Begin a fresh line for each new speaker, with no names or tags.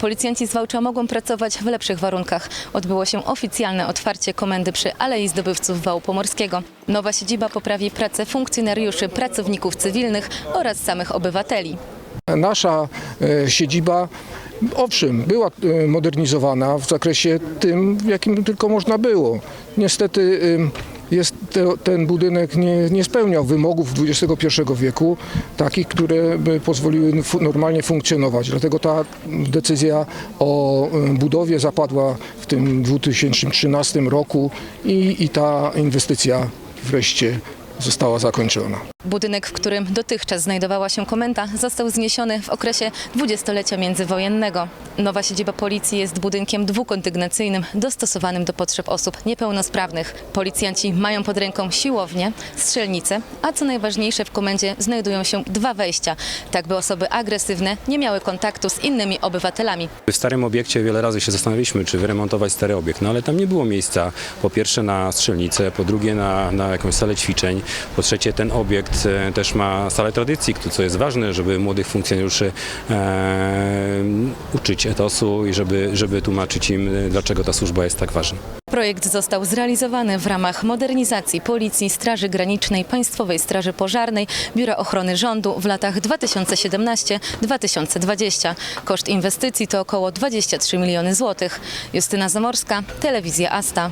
Policjanci z Wałcza mogą pracować w lepszych warunkach. Odbyło się oficjalne otwarcie komendy przy Alei Zdobywców Wału Pomorskiego. Nowa siedziba poprawi pracę funkcjonariuszy, pracowników cywilnych oraz samych obywateli.
Nasza e, siedziba, owszem, była e, modernizowana w zakresie tym, w jakim tylko można było. Niestety ym, jest te, ten budynek nie, nie spełniał wymogów XXI wieku, takich, które by pozwoliły normalnie funkcjonować. Dlatego ta decyzja o ym, budowie zapadła w tym 2013 roku i, i ta inwestycja wreszcie została zakończona.
Budynek, w którym dotychczas znajdowała się komenda, został zniesiony w okresie dwudziestolecia międzywojennego. Nowa siedziba policji jest budynkiem dwukondygnacyjnym, dostosowanym do potrzeb osób niepełnosprawnych. Policjanci mają pod ręką siłownię, strzelnicę, a co najważniejsze w komendzie znajdują się dwa wejścia, tak by osoby agresywne nie miały kontaktu z innymi obywatelami.
W starym obiekcie wiele razy się zastanawialiśmy, czy wyremontować stary obiekt, no ale tam nie było miejsca po pierwsze na strzelnicę, po drugie na, na jakąś salę ćwiczeń, po trzecie ten obiekt e, też ma salę tradycji, co jest ważne, żeby młodych funkcjonariuszy e, uczyć etosu i żeby, żeby tłumaczyć im, e, dlaczego ta służba jest tak ważna.
Projekt został zrealizowany w ramach modernizacji Policji, Straży Granicznej, Państwowej Straży Pożarnej, Biura Ochrony Rządu w latach 2017-2020. Koszt inwestycji to około 23 miliony złotych. Justyna Zamorska, Telewizja Asta.